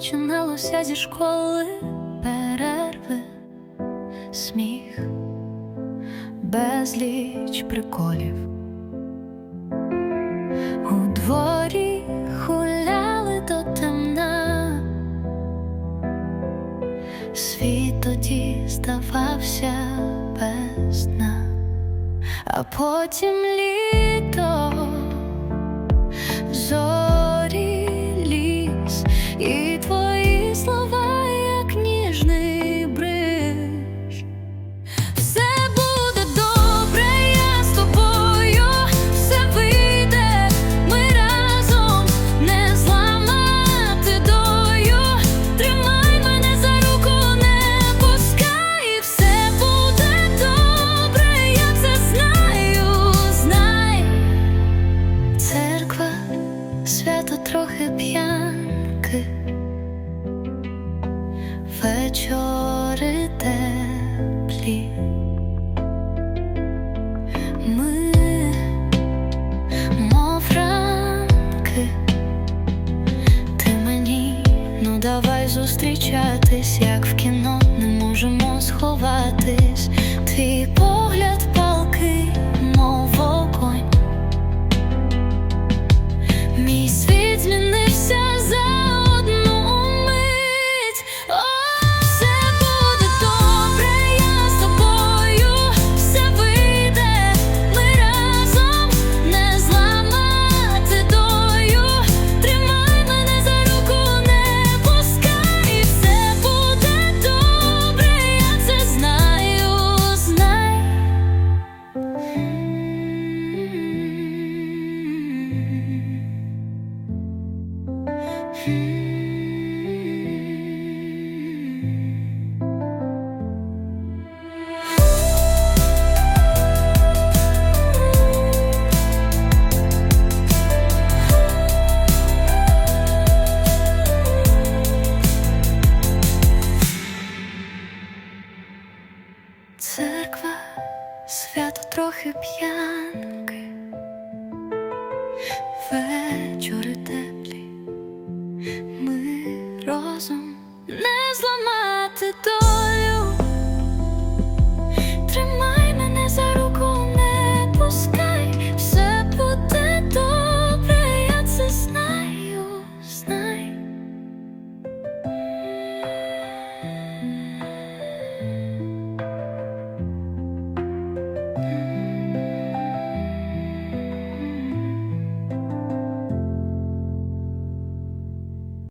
починалося зі школи перерви, сміх, безліч приколів. У дворі гуляли до темна, світ тоді здавався без дна, а потім літо, вечори теплі. Ми, мов ти мені, ну давай зустрічатись, як в кіно Церква, свято трохи п'янки, вечори теплі, не зламати долю. Тримай